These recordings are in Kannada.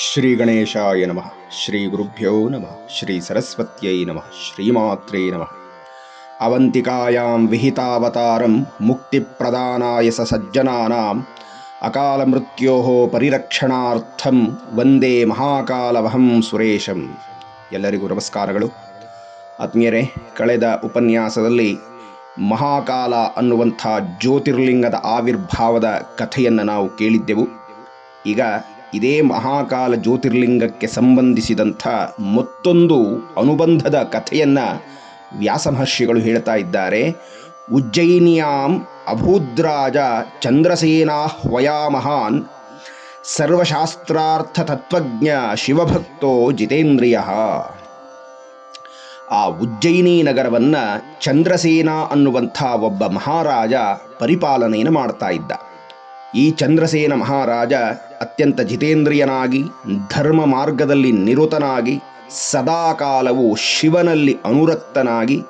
ಶ್ರೀ ಗಣೇಶಾಯ ನಮಃ ಶ್ರೀ ಗುರುಭ್ಯೋ ನಮಃ ಶ್ರೀ ಸರಸ್ವತ್ಯೈ ನಮಃ ಶ್ರೀಮಾತ್ರೇ ನಮಃ ಅವಂತಿಕಾಯಾಂ ವಿಹಿತಾವತಾರಂ ಮುಕ್ತಿಪ್ರದಾನಾಯ ಸ ಸಜ್ಜನಾನಾಂ ಅಕಾಲ ಮೃತ್ಯೋ ಪರಿರಕ್ಷಣಾರ್ಥಂ ವಂದೇ ಮಹಾಕಾಲವಹಂ ಸುರೇಶಂ ಎಲ್ಲರಿಗೂ ನಮಸ್ಕಾರಗಳು. ಆತ್ಮೀಯರೇ, ಕಳೆದ ಉಪನ್ಯಾಸದಲ್ಲಿ ಮಹಾಕಾಲ ಅನ್ನುವಂಥ ಜ್ಯೋತಿರ್ಲಿಂಗದ ಆವಿರ್ಭಾವದ ಕಥೆಯನ್ನು ನಾವು ಕೇಳಿದ್ದೆವು. ಈಗ ಇದೇ ಮಹಾಕಾಲ ಜ್ಯೋತಿರ್ಲಿಂಗಕ್ಕೆ ಸಂಬಂಧಿಸಿದಂಥ ಮತ್ತೊಂದು ಅನುಬಂಧದ ಕಥೆಯನ್ನು ವ್ಯಾಸಮಹರ್ಷಿಗಳು ಹೇಳ್ತಾ ಇದ್ದಾರೆ. ಉಜ್ಜಯಿನಿಯಾಂ ಅಭೂದ್ರಾಜ ಚಂದ್ರಸೇನಾ ವಯಾಮಹಾನ್ ಸರ್ವಶಾಸ್ತ್ರಾರ್ಥ ತತ್ವಜ್ಞ ಶಿವಭಕ್ತೋ ಜಿತೇಂದ್ರಿಯ. ಆ ಉಜ್ಜಯಿನಿ ನಗರವನ್ನು ಚಂದ್ರಸೇನಾ ಅನ್ನುವಂಥ ಒಬ್ಬ ಮಹಾರಾಜ ಪರಿಪಾಲನೆಯನ್ನು ಮಾಡ್ತಾ ಇದ್ದ. ಈ ಚಂದ್ರಸೇನ ಮಹಾರಾಜ ಅತ್ಯಂತ ಜಿತೇಂದ್ರಿಯನಾಗಿ, ಧರ್ಮ ಮಾರ್ಗದಲ್ಲಿ ನಿರುತನಾಗಿ, ಸದಾಕಾಲವು ಶಿವನಲ್ಲಿ ಅನುರಕ್ತನಾಗಿ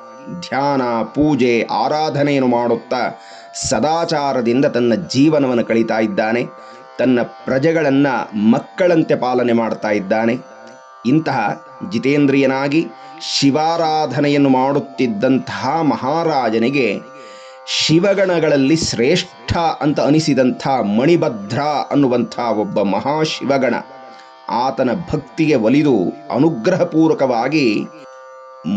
ಧ್ಯಾನ, ಪೂಜೆ, ಆರಾಧನೆಯನ್ನು ಮಾಡುತ್ತಾ ಸದಾಚಾರದಿಂದ ತನ್ನ ಜೀವನವನ್ನು ಕಳೀತಾ ಇದ್ದಾನೆ. ತನ್ನ ಪ್ರಜೆಗಳನ್ನು ಮಕ್ಕಳಂತೆ ಪಾಲನೆ ಮಾಡ್ತಾ ಇದ್ದಾನೆ. ಇಂತಹ ಜಿತೇಂದ್ರಿಯನಾಗಿ ಶಿವಾರಾಧನೆಯನ್ನು ಮಾಡುತ್ತಿದ್ದಂತಹ ಮಹಾರಾಜನಿಗೆ ಶಿವಗಣಗಳಲ್ಲಿ ಶ್ರೇಷ್ಠ ಅಂತ ಅನಿಸಿದಂಥ ಮಣಿಭದ್ರ ಅನ್ನುವಂಥ ಒಬ್ಬ ಮಹಾಶಿವಗಣ, ಆತನ ಭಕ್ತಿಗೆ ಒಲಿದು ಅನುಗ್ರಹಪೂರ್ವಕವಾಗಿ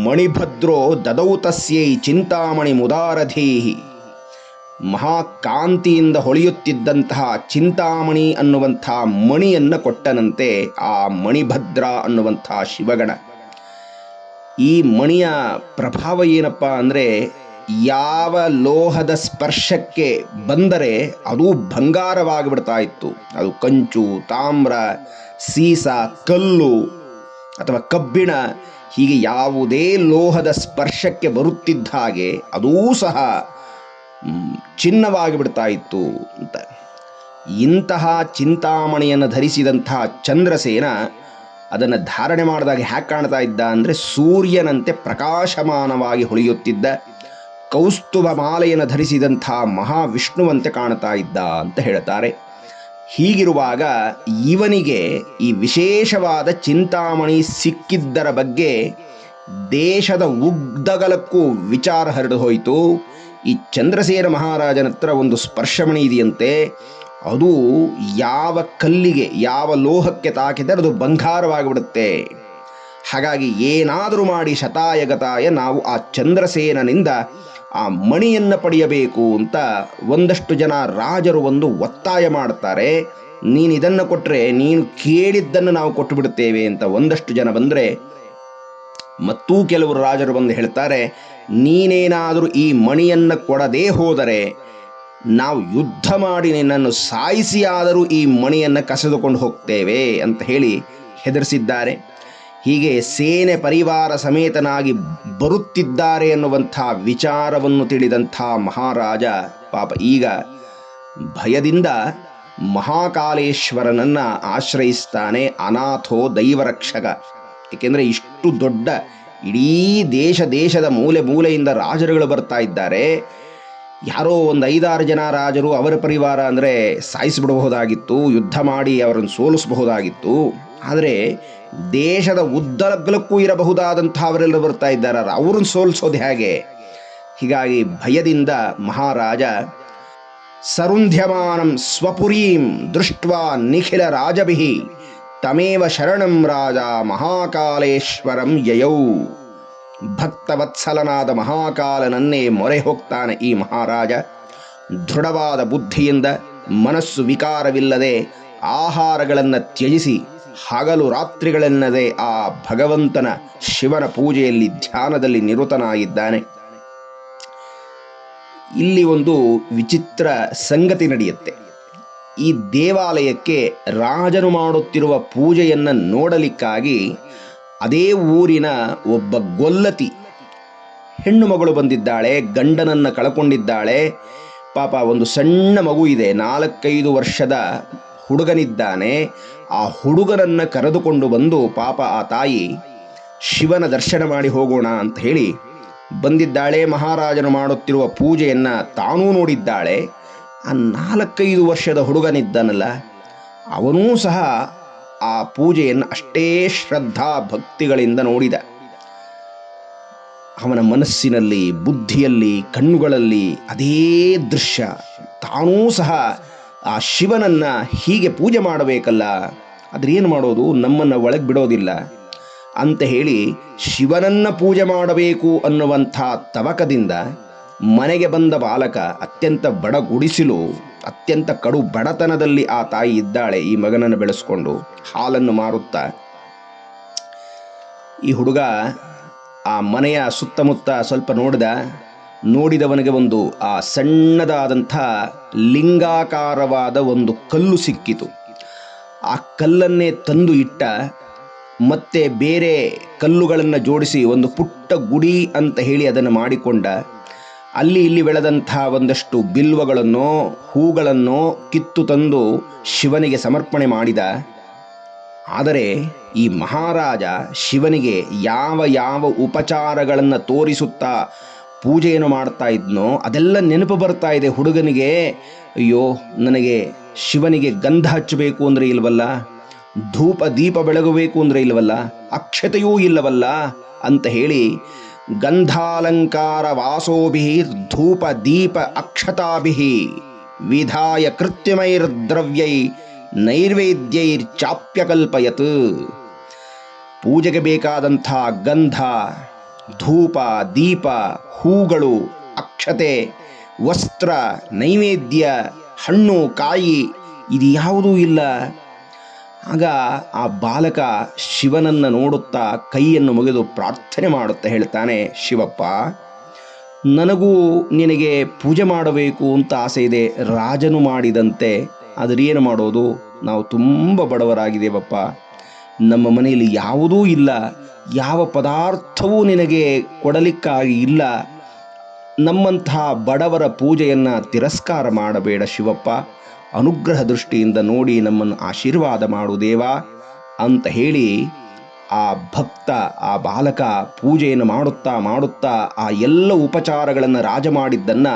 ಮಣಿಭದ್ರೋ ದದೌತಸ್ಯೈ ಚಿಂತಾಮಣಿ ಮುದಾರಧೀಹಿ. ಮಹಾಕಾಂತಿಯಿಂದ ಹೊಳೆಯುತ್ತಿದ್ದಂತಹ ಚಿಂತಾಮಣಿ ಅನ್ನುವಂಥ ಮಣಿಯನ್ನು ಕೊಟ್ಟನಂತೆ ಆ ಮಣಿಭದ್ರ ಅನ್ನುವಂಥ ಶಿವಗಣ. ಈ ಮಣಿಯ ಪ್ರಭಾವ ಏನಪ್ಪ ಅಂದರೆ ಯಾವ ಲೋಹದ ಸ್ಪರ್ಶಕ್ಕೆ ಬಂದರೆ ಅದು ಬಂಗಾರವಾಗಿಬಿಡ್ತಾ ಇತ್ತು. ಅದು ಕಂಚು ತಾಮ್ರ ಸೀಸ ಕಲ್ಲು ಅಥವಾ ಕಬ್ಬಿಣ ಹೀಗೆ ಯಾವುದೇ ಲೋಹದ ಸ್ಪರ್ಶಕ್ಕೆ ಬರುತ್ತಿದ್ದ ಹಾಗೆ ಅದೂ ಸಹ ಮ್, ಚಿನ್ನವಾಗಿ ಬಿಡ್ತಾ ಇತ್ತು ಅಂತ. ಇಂತಹ ಚಿಂತಾಮಣಿಯನ್ನು ಧರಿಸಿದಂತಹ ಚಂದ್ರಸೇನ ಅದನ್ನು ಧಾರಣೆ ಮಾಡಿದಾಗ ಹ್ಯಾಕ್ ಕಾಣ್ತಾ ಇದ್ದ ಅಂದರೆ ಸೂರ್ಯನಂತೆ ಪ್ರಕಾಶಮಾನವಾಗಿ ಹೊಳೆಯುತ್ತಿದ್ದ ಕೌಸ್ತುಭ ಮಾಲೆಯನ್ನು ಧರಿಸಿದಂಥ ಮಹಾವಿಷ್ಣುವಂತೆ ಕಾಣ್ತಾ ಇದ್ದ ಅಂತ ಹೇಳ್ತಾರೆ. ಹೀಗಿರುವಾಗ ಇವನಿಗೆ ಈ ವಿಶೇಷವಾದ ಚಿಂತಾಮಣಿ ಸಿಕ್ಕಿದ್ದರ ಬಗ್ಗೆ ದೇಶದ ಉಗ್ದಗಲಕ್ಕೂ ವಿಚಾರ ಹರಡು ಹೋಯಿತು. ಈ ಚಂದ್ರಸೇನ ಮಹಾರಾಜನ ಹತ್ರ ಒಂದು ಸ್ಪರ್ಶಮಣಿ ಇದೆಯಂತೆ. ಅದು ಯಾವ ಕಲ್ಲಿಗೆ, ಯಾವ ಲೋಹಕ್ಕೆ ತಾಕಿದರೆ ಅದು ಬಂಗಾರವಾಗಿಬಿಡುತ್ತೆ. ಹಾಗಾಗಿ ಏನಾದರೂ ಮಾಡಿ ಶತಾಯಗತಾಯ ನಾವು ಆ ಚಂದ್ರಸೇನನಿಂದ ಆ ಮಣಿಯನ್ನು ಪಡೆಯಬೇಕು ಅಂತ ಒಂದಷ್ಟು ಜನ ರಾಜರು ಒಂದು ಒತ್ತಾಯ ಮಾಡ್ತಾರೆ. ನೀನು ಇದನ್ನು ಕೊಟ್ಟರೆ ನೀನು ಕೇಳಿದ್ದನ್ನು ನಾವು ಕೊಟ್ಟು ಬಿಡುತ್ತೇವೆ ಅಂತ ಒಂದಷ್ಟು ಜನ ಬಂದರೆ ಮತ್ತೂ ಕೆಲವರು ರಾಜರು ಬಂದು ಹೇಳ್ತಾರೆ, ನೀನೇನಾದರೂ ಈ ಮಣಿಯನ್ನು ಕೊಡದೇ ಹೋದರೆ ನಾವು ಯುದ್ಧ ಮಾಡಿ ನಿನ್ನನ್ನು ಸಾಯಿಸಿಯಾದರೂ ಈ ಮಣಿಯನ್ನು ಕಸೆದುಕೊಂಡು ಹೋಗ್ತೇವೆ ಅಂತ ಹೇಳಿ ಹೆದರಿಸಿದ್ದಾರೆ. ಹೀಗೆ ಸೇನೆ ಪರಿವಾರ ಸಮೇತನಾಗಿ ಬರುತ್ತಿದ್ದಾರೆ ಎನ್ನುವಂಥ ವಿಚಾರವನ್ನು ತಿಳಿದಂಥ ಮಹಾರಾಜ ಪಾಪ ಈಗ ಭಯದಿಂದ ಮಹಾಕಾಲೇಶ್ವರನನ್ನ ಆಶ್ರಯಿಸ್ತಾನೆ ಅನಾಥೋ ದೈವರಕ್ಷಕ. ಏಕೆಂದರೆ ಇಷ್ಟು ದೊಡ್ಡ ಇಡೀ ದೇಶ ದೇಶದ ಮೂಲೆ ಮೂಲೆಯಿಂದ ರಾಜರುಗಳು ಬರ್ತಾ ಇದ್ದಾರೆ. ಯಾರೋ ಒಂದು ಐದಾರು ಜನ ರಾಜರು ಅವರ ಪರಿವಾರ ಅಂದರೆ ಸಾಯಿಸಿಬಿಡಬಹುದಾಗಿತ್ತು, ಯುದ್ಧ ಮಾಡಿ ಅವರನ್ನು ಸೋಲಿಸಬಹುದಾಗಿತ್ತು. ಆದರೆ ದೇಶದ ಉದ್ದಲಗ್ಲಕ್ಕೂ ಇರಬಹುದಾದಂಥ ಅವರೆಲ್ಲರೂ ಬರ್ತಾ ಇದ್ದಾರೆ ಅವ್ರನ್ನ ಸೋಲಿಸೋದು ಹೇಗೆ? ಹೀಗಾಗಿ ಭಯದಿಂದ ಮಹಾರಾಜ, ಸರುಂಧ್ಯಮಾನಂ ಸ್ವಪುರೀಂ ದೃಷ್ಟ್ವಾ ನಿಖಿಲ ರಾಜಭಿಹಿ ತಮೇವ ಶರಣಂ ರಾಜ ಮಹಾಕಾಲೇಶ್ವರಂ ಯಯೌ. ಭಕ್ತವತ್ಸಲನಾದ ಮಹಾಕಾಲನನ್ನೇ ಮೊರೆ ಹೋಗ್ತಾನೆ ಈ ಮಹಾರಾಜ. ದೃಢವಾದ ಬುದ್ಧಿಯಿಂದ ಮನಸ್ಸು ವಿಕಾರವಿಲ್ಲದೆ ಆಹಾರಗಳನ್ನು ತ್ಯಜಿಸಿ ಹಗಲು ರಾತ್ರಿಗಳೆನ್ನದೆ ಆ ಭಗವಂತನ ಶಿವನ ಪೂಜೆಯಲ್ಲಿ ಧ್ಯಾನದಲ್ಲಿ ನಿರತನಾಗಿದ್ದಾನೆ. ಇಲ್ಲಿ ಒಂದು ವಿಚಿತ್ರ ಸಂಗತಿ ನಡೆಯುತ್ತೆ. ಈ ದೇವಾಲಯಕ್ಕೆ ರಾಜನು ಮಾಡುತ್ತಿರುವ ಪೂಜೆಯನ್ನು ನೋಡಲಿಕ್ಕಾಗಿ ಅದೇ ಊರಿನ ಒಬ್ಬ ಗೊಲ್ಲತಿ. ಹೆಣ್ಣು ಮಗಳು ಬಂದಿದ್ದಾಳೆ, ಗಂಡನನ್ನು ಕಳಕೊಂಡಿದ್ದಾಳೆ. ಪಾಪ ಒಂದು ಸಣ್ಣ ಮಗು ಇದೆ, ನಾಲ್ಕೈದು ವರ್ಷದ ಹುಡುಗನಿದ್ದಾನೆ. ಆ ಹುಡುಗನನ್ನು ಕರೆದುಕೊಂಡು ಬಂದು ಪಾಪ ಆ ತಾಯಿ ಶಿವನ ದರ್ಶನ ಮಾಡಿ ಹೋಗೋಣ ಅಂತ ಹೇಳಿ ಬಂದಿದ್ದಾಳೆ. ಮಹಾರಾಜನು ಮಾಡುತ್ತಿರುವ ಪೂಜೆಯನ್ನು ತಾನೂ ನೋಡಿದ್ದಾಳೆ. ಆ ನಾಲ್ಕೈದು ವರ್ಷದ ಹುಡುಗನಿದ್ದಾನಲ್ಲ, ಅವನೂ ಸಹ ಆ ಪೂಜೆಯನ್ನು ಅಷ್ಟೇ ಶ್ರದ್ಧಾ ಭಕ್ತಿಗಳಿಂದ ನೋಡಿದ. ಅವನ ಮನಸ್ಸಿನಲ್ಲಿ, ಬುದ್ಧಿಯಲ್ಲಿ, ಕಣ್ಣುಗಳಲ್ಲಿ ಅದೇ ದೃಶ್ಯ. ತಾನೂ ಸಹ ಆ ಶಿವನನ್ನು ಹೀಗೆ ಪೂಜೆ ಮಾಡಬೇಕಲ್ಲ, ಆದರೆ ಏನು ಮಾಡೋದು? ನಮ್ಮನ್ನು ಒಳಗೆ ಬಿಡೋದಿಲ್ಲ. ಅಂತ ಹೇಳಿ ಶಿವನನ್ನ ಪೂಜೆ ಮಾಡಬೇಕು ಅನ್ನುವಂಥ ತವಕದಿಂದ ಮನೆಗೆ ಬಂದ ಬಾಲಕ ಅತ್ಯಂತ ಬಡ ಗುಡಿಸಿಲು, ಅತ್ಯಂತ ಕಡು ಬಡತನದಲ್ಲಿ ಆ ತಾಯಿ ಇದ್ದಾಳೆ, ಈ ಮಗನನ್ನು ಬೆಳೆಸ್ಕೊಂಡು ಹಾಲನ್ನು ಮಾರುತ್ತಾ. ಈ ಹುಡುಗ ಆ ಮನೆಯ ಸುತ್ತಮುತ್ತ ಸ್ವಲ್ಪ ನೋಡಿದ, ನೋಡಿದವನಿಗೆ ಒಂದು ಆ ಸಣ್ಣದಾದಂಥ ಲಿಂಗಾಕಾರವಾದ ಒಂದು ಕಲ್ಲು ಸಿಕ್ಕಿತು. ಆ ಕಲ್ಲನ್ನೇ ತಂದು ಇಟ್ಟ, ಮತ್ತೆ ಬೇರೆ ಕಲ್ಲುಗಳನ್ನು ಜೋಡಿಸಿ ಒಂದು ಪುಟ್ಟ ಗುಡಿ ಅಂತ ಹೇಳಿ ಅದನ್ನು ಮಾಡಿಕೊಂಡ. ಅಲ್ಲಿ ಇಲ್ಲಿ ಬೆಳೆದಂಥ ಒಂದಷ್ಟು ಬಿಲ್ವಗಳನ್ನು, ಹೂಗಳನ್ನು ಕಿತ್ತು ತಂದು ಶಿವನಿಗೆ ಸಮರ್ಪಣೆ ಮಾಡಿದ. ಆದರೆ ಈ ಮಹಾರಾಜ ಶಿವನಿಗೆ ಯಾವ ಯಾವ ಉಪಚಾರಗಳನ್ನು ತೋರಿಸುತ್ತಾ ಪೂಜೆಯನ್ನು ಮಾಡ್ತಾ ಇದ್ನೋ, ಅದೆಲ್ಲ ನೆನಪು ಬರ್ತಾ ಇದೆ ಹುಡುಗನಿಗೆ. ಅಯ್ಯೋ, ನನಗೆ ಶಿವನಿಗೆ ಗಂಧ ಹಚ್ಚಬೇಕು ಅಂದರೆ ಇಲ್ವಲ್ಲ? ಧೂಪ ದೀಪ ಬೆಳಗಬೇಕು ಅಂದರೆ ಇಲ್ವಲ್ಲ? ಅಕ್ಷತೆಯೂ ಇಲ್ಲವಲ್ಲ? ಅಂತ ಹೇಳಿ ಗಂಧಾಲಂಕಾರ ವಾಸೋಭಿ ಧೂಪ ದೀಪ ಅಕ್ಷತಾಭಿ ವಿಧಾಯ ಕೃತ್ಯಮೈರ್ದ್ರವ್ಯೈ ನೈರ್ವೇದ್ಯೈರ್ಚಾಪ್ಯಕಲ್ಪಯತ್ ಪೂಜೆಗೆ ಬೇಕಾದಂಥ ಗಂಧ, ಧೂಪ, ದೀಪ, ಹೂಗಳು, ಅಕ್ಷತೆ, ವಸ್ತ್ರ, ನೈವೇದ್ಯ, ಹಣ್ಣು, ಕಾಯಿ, ಇದು ಯಾವುದೂ ಇಲ್ಲ. ಆಗ ಆ ಬಾಲಕ ಶಿವನನ್ನು ನೋಡುತ್ತಾ ಕೈಯನ್ನು ಮುಗಿದು ಪ್ರಾರ್ಥನೆ ಮಾಡುತ್ತಾ ಹೇಳ್ತಾನೆ, ಶಿವಪ್ಪ, ನನಗೂ ನಿನಗೆ ಪೂಜೆ ಮಾಡಬೇಕು ಅಂತ ಆಸೆ ಇದೆ. ರಾಜನು ಮಾಡಿದಂತೆ ಆದರೆ ಏನು ಮಾಡೋದು? ನಾವು ತುಂಬ ಬಡವರಾಗಿದ್ದೇವಪ್ಪ. ನಮ್ಮ ಮನೆಯಲ್ಲಿ ಯಾವುದೂ ಇಲ್ಲ. ಯಾವ ಪದಾರ್ಥವೂ ನಿನಗೆ ಕೊಡಲಿಕ್ಕಾಗಿ ಇಲ್ಲ. ನಮ್ಮಂತಹ ಬಡವರ ಪೂಜೆಯನ್ನು ತಿರಸ್ಕಾರ ಮಾಡಬೇಡ ಶಿವಪ್ಪ. ಅನುಗ್ರಹ ದೃಷ್ಟಿಯಿಂದ ನೋಡಿ ನಮ್ಮನ್ನು ಆಶೀರ್ವಾದ ಮಾಡು ದೇವ ಅಂತ ಹೇಳಿ ಆ ಭಕ್ತ, ಆ ಬಾಲಕ ಪೂಜೆಯನ್ನು ಮಾಡುತ್ತಾ ಮಾಡುತ್ತಾ ಆ ಎಲ್ಲ ಉಪಚಾರಗಳನ್ನು ರಾಜ ಮಾಡಿದ್ದನ್ನು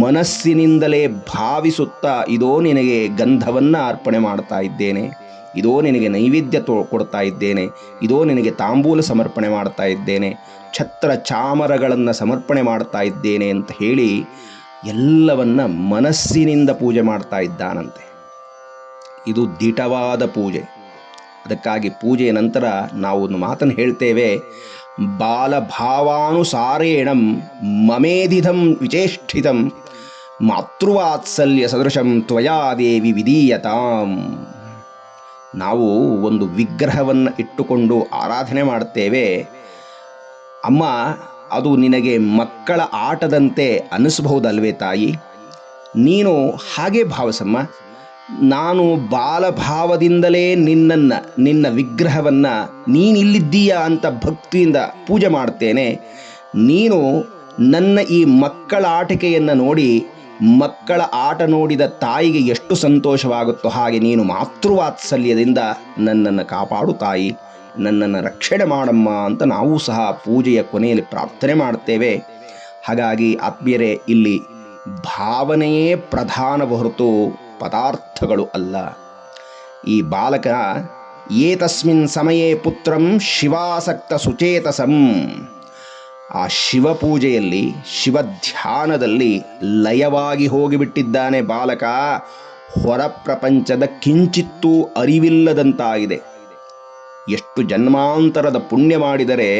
ಮನಸ್ಸಿನಿಂದಲೇ ಭಾವಿಸುತ್ತಾ ಇದೋ ನಿನಗೆ ಗಂಧವನ್ನು ಅರ್ಪಣೆ ಮಾಡ್ತಾ ಇದ್ದೇನೆ. ಇದೋ ನಿನಗೆ ನೈವೇದ್ಯ ತೋ ಕೊಡ್ತಾ ಇದ್ದೇನೆ. ಇದೋ ನಿನಗೆ ತಾಂಬೂಲ ಸಮರ್ಪಣೆ ಮಾಡ್ತಾ ಇದ್ದೇನೆ. ಛತ್ರ ಚಾಮರಗಳನ್ನು ಸಮರ್ಪಣೆ ಮಾಡ್ತಾ ಇದ್ದೇನೆ ಅಂತ ಹೇಳಿ ಎಲ್ಲವನ್ನ ಮನಸ್ಸಿನಿಂದ ಪೂಜೆ ಮಾಡ್ತಾ ಇದ್ದಾನಂತೆ. ಇದು ದಿಟವಾದ ಪೂಜೆ. ಅದಕ್ಕಾಗಿ ಪೂಜೆಯ ನಂತರ ನಾವು ಒಂದು ಮಾತನ್ನು ಹೇಳ್ತೇವೆ. ಬಾಲಭಾವಾನುಸಾರೇಣಂ ಮಮೇಧಿಧಂ ವಿಚೇಷ್ಟಿತಂ ಮಾತೃವಾತ್ಸಲ್ಯ ಸದೃಶಂ ತ್ವಯಾ ದೇವಿ ವಿಧೀಯತಾಂ. ನಾವು ಒಂದು ವಿಗ್ರಹವನ್ನು ಇಟ್ಟುಕೊಂಡು ಆರಾಧನೆ ಮಾಡ್ತೇವೆ. ಅಮ್ಮ ಅದು ನಿನಗೆ ಮಕ್ಕಳ ಆಟದಂತೆ ಅನ್ನಿಸಬಹುದಲ್ವೇ ತಾಯಿ? ನೀನು ಹಾಗೆ ಭಾವಸಮ್ಮ. ನಾನು ಬಾಲಭಾವದಿಂದಲೇ ನಿನ್ನನ್ನು, ನಿನ್ನ ವಿಗ್ರಹವನ್ನು ನೀನಿಲ್ಲಿದ್ದೀಯಾ ಅಂತ ಭಕ್ತಿಯಿಂದ ಪೂಜೆ ಮಾಡ್ತೇನೆ. ನೀನು ನನ್ನ ಈ ಮಕ್ಕಳ ಆಟಿಕೆಯನ್ನು ನೋಡಿ, ಮಕ್ಕಳ ಆಟ ನೋಡಿದ ತಾಯಿಗೆ ಎಷ್ಟು ಸಂತೋಷವಾಗುತ್ತೋ ಹಾಗೆ ನೀನು ಮಾತೃವಾತ್ಸಲ್ಯದಿಂದ ನನ್ನನ್ನು ಕಾಪಾಡು ತಾಯಿ. ನನ್ನನ್ನು ರಕ್ಷಣೆ ಮಾಡಮ್ಮ ಅಂತ ನಾವು ಸಹ ಪೂಜೆಯ ಕೊನೆಯಲ್ಲಿ ಪ್ರಾರ್ಥನೆ ಮಾಡ್ತೇವೆ. ಹಾಗಾಗಿ ಆತ್ಮೀಯರೇ, ಇಲ್ಲಿ ಭಾವನೆಯೇ ಪ್ರಧಾನ ಹೊರತು ಪದಾರ್ಥಗಳು ಅಲ್ಲ. ಈ ಬಾಲಕ, ಏತಸ್ಮಿನ್ ಸಮಯೇ ಪುತ್ರಂ ಶಿವಾಸಕ್ತ ಸುಚೇತಸಂ. ಆ ಶಿವಪೂಜೆಯಲ್ಲಿ ಶಿವಧ್ಯಾನದಲ್ಲಿ ಲಯವಾಗಿ ಹೋಗಿಬಿಟ್ಟಿದ್ದಾನೆ ಬಾಲಕ. ಹೊರ ಪ್ರಪಂಚದ ಕಿಂಚಿತ್ತೂ ಅರಿವಿಲ್ಲದಂತಾಗಿದೆ. ಎಷ್ಟು ಜನ್ಮಾಂತರದ ಪುಣ್ಯ ಮಾಡಿದರೆ,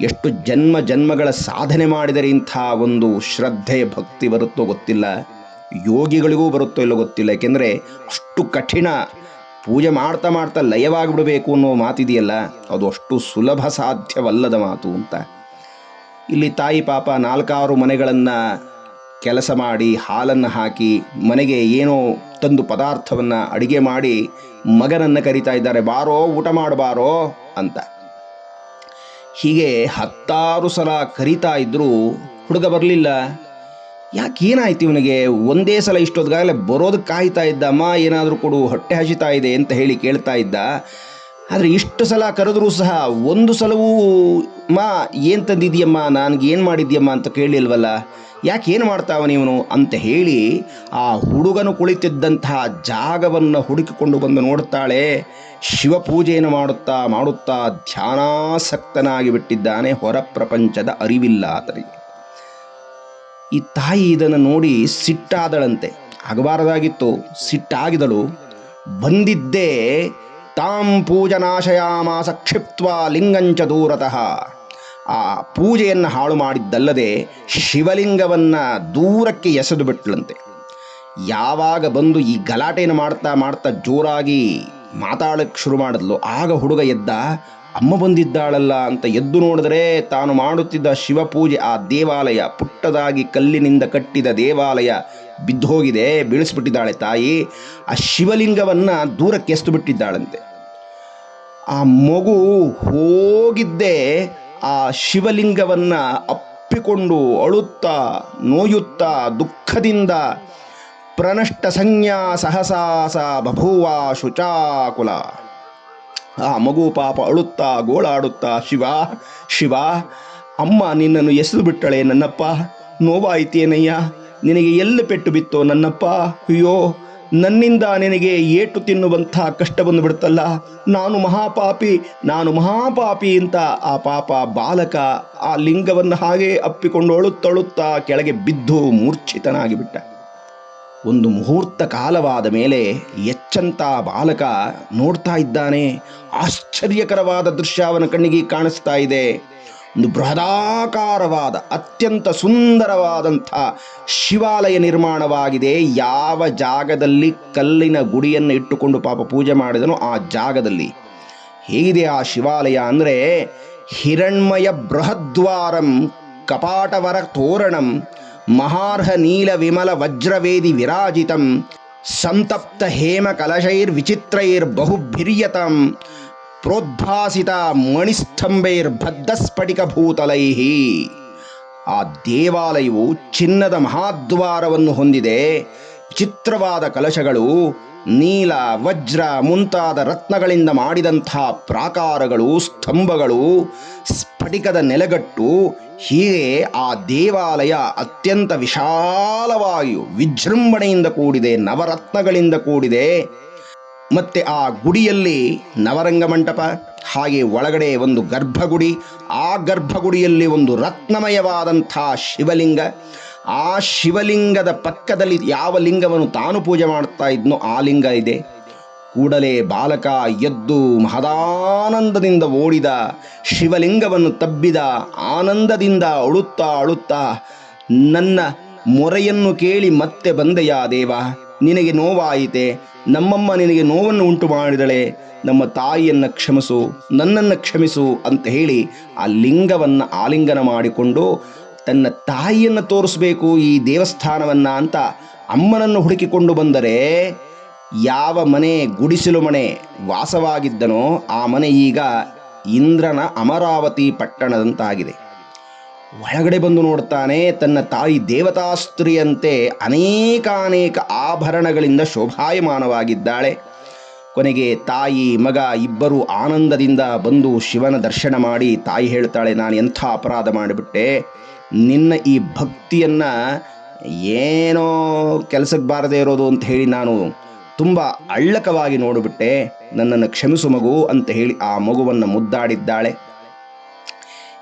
ಎಷ್ಟು ಜನ್ಮ ಜನ್ಮಗಳ ಸಾಧನೆ ಮಾಡಿದರೆ ಇಂಥ ಒಂದು ಶ್ರದ್ಧೆ, ಭಕ್ತಿ ಬರುತ್ತೋ ಗೊತ್ತಿಲ್ಲ. ಯೋಗಿಗಳಿಗೂ ಬರುತ್ತೋ ಇಲ್ಲೋ ಗೊತ್ತಿಲ್ಲ. ಏಕೆಂದರೆ ಅಷ್ಟು ಕಠಿಣ ಪೂಜೆ ಮಾಡ್ತಾ ಮಾಡ್ತಾ ಲಯವಾಗಿಬಿಡಬೇಕು ಅನ್ನೋ ಮಾತಿದೆಯಲ್ಲ, ಅದು ಅಷ್ಟು ಸುಲಭ ಸಾಧ್ಯವಲ್ಲದ ಮಾತು ಅಂತ. ಇಲ್ಲಿ ತಾಯಿ ಪಾಪ ನಾಲ್ಕಾರು ಮನೆಗಳನ್ನು ಕೆಲಸ ಮಾಡಿ ಹಾಲನ್ನು ಹಾಕಿ ಮನೆಗೆ ಏನೋ ತಂದು ಪದಾರ್ಥವನ್ನು ಅಡಿಗೆ ಮಾಡಿ ಮಗನನ್ನು ಕರಿತಾ ಇದ್ದಾರೆ, ಬಾರೋ, ಊಟ ಮಾಡಬಾರೋ ಅಂತ. ಹೀಗೆ ಹತ್ತಾರು ಸಲ ಕರಿತಾ ಇದ್ದರೂ ಹುಡುಗ ಬರಲಿಲ್ಲ. ಯಾಕೆ ಏನಾಯ್ತು ಇವನಿಗೆ? ಒಂದೇ ಸಲ ಇಷ್ಟೊತ್ತಿಗಾಗಲೇ ಬರೋದಕ್ಕೆ ಕಾಯ್ತಾ ಇದ್ದ, ಅಮ್ಮ, ಏನಾದರೂ ಕೊಡು, ಹೊಟ್ಟೆ ಹಸಿತಾ ಇದೆ ಅಂತ ಹೇಳಿ ಕೇಳ್ತಾ ಇದ್ದ. ಆದರೆ ಇಷ್ಟು ಸಲ ಕರೆದರೂ ಸಹ ಒಂದು ಸಲವೂ, ಮಾ, ಏನು ತಂದಿದ್ಯಮ್ಮ? ನನಗೆ ಏನು ಮಾಡಿದ್ಯಮ್ಮ? ಅಂತ ಕೇಳಿಲ್ವಲ್ಲ? ಯಾಕೆ ಏನು ಮಾಡ್ತಾವ ನೀವನು? ಅಂತ ಹೇಳಿ ಆ ಹುಡುಗನು ಕುಳಿತಿದ್ದಂತಹ ಜಾಗವನ್ನು ಹುಡುಕಿಕೊಂಡು ಬಂದು ನೋಡ್ತಾಳೆ. ಶಿವಪೂಜೆಯನ್ನು ಮಾಡುತ್ತಾ ಮಾಡುತ್ತಾ ಧ್ಯಾನಾಸಕ್ತನಾಗಿ ಬಿಟ್ಟಿದ್ದಾನೆ ಹೊರ ಪ್ರಪಂಚದ ಅರಿವಿಲ್ಲ ಆತನಿಗೆ. ಈ ತಾಯಿ ಇದನ್ನು ನೋಡಿ ಸಿಟ್ಟಾದಳಂತೆ. ಆಗಬಾರದಾಗಿತ್ತು. ಸಿಟ್ಟಾಗಿದಳು. ಬಂದಿದ್ದೇ ತಾಂ ಪೂಜನಾಶಯಾಮಾಸ ಕ್ಷಿಪ್ತ್ವ ಲಿಂಗಂಚ ದೂರತಃ. ಆ ಪೂಜೆಯನ್ನು ಹಾಳು ಮಾಡಿದ್ದಲ್ಲದೆ ಶಿವಲಿಂಗವನ್ನು ದೂರಕ್ಕೆ ಎಸೆದು ಬಿಟ್ಲಂತೆ. ಯಾವಾಗ ಬಂದು ಈ ಗಲಾಟೆಯನ್ನು ಮಾಡ್ತಾ ಮಾಡ್ತಾ ಜೋರಾಗಿ ಮಾತಾಡಕ್ಕೆ ಶುರು ಮಾಡಿದ್ಲು ಆಗ ಹುಡುಗ ಎದ್ದ ಅಮ್ಮ ಬಂದಿದ್ದಾಳಲ್ಲ ಅಂತ ಎದ್ದು ನೋಡಿದರೆ ತಾನು ಮಾಡುತ್ತಿದ್ದ ಶಿವಪೂಜೆ ಆ ದೇವಾಲಯ ಪುಟ್ಟದಾಗಿ ಕಲ್ಲಿನಿಂದ ಕಟ್ಟಿದ ದೇವಾಲಯ ಬಿದ್ದೋಗಿದೆ, ಬೀಳಿಸ್ಬಿಟ್ಟಿದ್ದಾಳೆ ತಾಯಿ. ಆ ಶಿವಲಿಂಗವನ್ನು ದೂರಕ್ಕೆ ಎಸ್ತು ಬಿಟ್ಟಿದ್ದಾಳಂತೆ ಆ ಮಗು ಹೋಗಿದ್ದೇ ಆ ಶಿವಲಿಂಗವನ್ನು ಅಪ್ಪಿಕೊಂಡು ಅಳುತ್ತಾ, ನೋಯುತ್ತಾ, ದುಃಖದಿಂದ ಪ್ರನಷ್ಟ ಸಂಜ್ಞಾ ಸಹಸಾಸ ಬಭುವಾ ಶುಚಾಕುಲ. ಆ ಮಗು ಪಾಪ ಅಳುತ್ತಾ ಗೋಳಾಡುತ್ತಾ, ಶಿವ ಶಿವ, ಅಮ್ಮ ನಿನ್ನನ್ನು ಎಸೆದು ಬಿಟ್ಟಳೆ ನನ್ನಪ್ಪ. ನೋವಾಯಿತೇನಯ್ಯ? ನಿನಗೆ ಎಲ್ಲಿ ಪೆಟ್ಟು ಬಿತ್ತೋ ನನ್ನಪ್ಪ? ಅಯ್ಯೋ, ನನ್ನಿಂದ ನಿನಗೆ ಏಟು ತಿನ್ನುವಂಥ ಕಷ್ಟ ಬಂದು ಬಿಡುತ್ತಲ್ಲ. ನಾನು ಮಹಾಪಾಪಿ ನಾನು ಮಹಾಪಾಪಿ ಅಂತ ಆ ಪಾಪ ಬಾಲಕ ಆ ಲಿಂಗವನ್ನು ಹಾಗೆ ಅಪ್ಪಿಕೊಂಡು ಅಳುತ್ತಳುತ್ತಾ ಕೆಳಗೆ ಬಿದ್ದು ಮೂರ್ಛಿತನಾಗಿ ಬಿಟ್ಟ ಒಂದು ಮುಹೂರ್ತ ಕಾಲವಾದ ಮೇಲೆ ಎಚ್ಚಂತ ಬಾಲಕ ನೋಡ್ತಾ ಇದ್ದಾನೆ. ಆಶ್ಚರ್ಯಕರವಾದ ದೃಶ್ಯ ಅವನ ಕಣ್ಣಿಗೆ ಕಾಣಿಸ್ತಾ ಇದೆ. ಒಂದು ಬೃಹದಾಕಾರವಾದ, ಅತ್ಯಂತ ಸುಂದರವಾದಂಥ ಶಿವಾಲಯ ನಿರ್ಮಾಣವಾಗಿದೆ. ಯಾವ ಜಾಗದಲ್ಲಿ ಕಲ್ಲಿನ ಗುಡಿಯನ್ನು ಇಟ್ಟುಕೊಂಡು ಪಾಪ ಪೂಜೆ ಮಾಡಿದನೋ ಆ ಜಾಗದಲ್ಲಿ. ಹೇಗಿದೆ ಆ ಶಿವಾಲಯ ಅಂದರೆ ಹಿರಣ್ಮಯ ಬೃಹದ್ವಾರಂ, ಕಪಾಟವರ ತೋರಣಂ ಮಹಾರ್ಹ ನೀಲ ವಿಮಲ ವಜ್ರವೇದಿ ವಿರಾಜಿತಂ. ಸಂತಪ್ತ ಹೇಮ ಕಲಶೈರ್ ವಿಚಿತ್ರೈರ್ ಬಹುಭಿರ್ಯತಂ. ಪ್ರೋದ್ಭಾಸಿತ ಮಣಿಸ್ತಂಭೈರ್ ಬದ್ಧಸ್ಫಟಿಕ ಭೂತಲೈಹಿ ಆ ದೇವಾಲಯವು ಚಿನ್ನದ ಮಹಾದ್ವಾರವನ್ನು ಹೊಂದಿದೆ. ವಿಚಿತ್ರವಾದ ಕಲಶಗಳು ನೀಲ, ವಜ್ರ ಮುಂತಾದ ರತ್ನಗಳಿಂದ ಮಾಡಿದಂಥ ಪ್ರಾಕಾರಗಳು, ಸ್ತಂಭಗಳು ಸ್ಫಟಿಕದ ನೆಲೆಗಟ್ಟು, ಹೀಗೆ ಆ ದೇವಾಲಯ ಅತ್ಯಂತ ವಿಶಾಲವಾಗಿ ವಿಜೃಂಭಣೆಯಿಂದ ಕೂಡಿದೆ, ನವರತ್ನಗಳಿಂದ ಕೂಡಿದೆ. ಮತ್ತೆ ಆ ಗುಡಿಯಲ್ಲಿ ನವರಂಗ ಮಂಟಪ, ಹಾಗೆ ಒಳಗಡೆ ಒಂದು ಗರ್ಭಗುಡಿ, ಆ ಗರ್ಭಗುಡಿಯಲ್ಲಿ ಒಂದು ರತ್ನಮಯವಾದಂಥ ಶಿವಲಿಂಗ ಆ ಶಿವಲಿಂಗದ ಪಕ್ಕದಲ್ಲಿ ಯಾವ ಲಿಂಗವನ್ನು ತಾನು ಪೂಜೆ ಮಾಡ್ತಾ ಇದ್ನೋ ಆ ಲಿಂಗ ಇದೆ. ಕೂಡಲೇ ಬಾಲಕ ಎದ್ದು ಮಹದಾನಂದದಿಂದ ಓಡಿದ ಶಿವಲಿಂಗವನ್ನು ತಬ್ಬಿದ ಆನಂದದಿಂದ ಅಳುತ್ತಾ ಅಳುತ್ತಾ, ನನ್ನ ಮೊರೆಯನ್ನು ಕೇಳಿ ಮತ್ತೆ ಬಂದೆಯ ದೇವ? ನಿನಗೆ ನೋವಾಯಿತೆ. ನಮ್ಮಮ್ಮ ನಿನಗೆ ನೋವನ್ನು ಉಂಟು ಮಾಡಿದಳೆ. ನಮ್ಮ ತಾಯಿಯನ್ನು ಕ್ಷಮಿಸು, ನನ್ನನ್ನು ಕ್ಷಮಿಸು ಅಂತ ಹೇಳಿ ಆ ಲಿಂಗವನ್ನು ಆಲಿಂಗನ ಮಾಡಿಕೊಂಡು ತನ್ನ ತಾಯಿಯನ್ನು ತೋರಿಸಬೇಕು ಈ ದೇವಸ್ಥಾನವನ್ನು ಅಂತ ಅಮ್ಮನನ್ನು ಹುಡುಕಿಕೊಂಡು ಬಂದರೆ ಯಾವ ಮನೆ ಗುಡಿಸಲು ಮನೆ ವಾಸವಾಗಿದ್ದನೋ ಆ ಮನೆ ಈಗ ಇಂದ್ರನ ಅಮರಾವತಿ ಪಟ್ಟಣದಂತಾಗಿದೆ. ಒಳಗಡೆ ಬಂದು ನೋಡ್ತಾನೆ ತನ್ನ ತಾಯಿ ದೇವತಾಸ್ತ್ರೀಯಂತೆ ಅನೇಕಾನೇಕ ಆಭರಣಗಳಿಂದ ಶೋಭಾಯಮಾನವಾಗಿದ್ದಾಳೆ. ಕೊನೆಗೆ ತಾಯಿ, ಮಗ ಇಬ್ಬರು ಆನಂದದಿಂದ ಬಂದು ಶಿವನ ದರ್ಶನ ಮಾಡಿ ತಾಯಿ ಹೇಳ್ತಾಳೆ, ನಾನು ಎಂಥ ಅಪರಾಧ ಮಾಡಿಬಿಟ್ಟೆ? ನಿನ್ನ ಈ ಭಕ್ತಿಯನ್ನು ಏನೋ ಕೆಲಸಕ್ಕೆ ಬಾರದೇ ಇರೋದು ಅಂತ ಹೇಳಿ ನಾನು ತುಂಬ ಅಳ್ಳಕವಾಗಿ ನೋಡಿಬಿಟ್ಟೆ. ನನ್ನನ್ನು ಕ್ಷಮಿಸು ಮಗು ಅಂತ ಹೇಳಿ ಆ ಮಗುವನ್ನು ಮುದ್ದಾಡಿದ್ದಾಳೆ.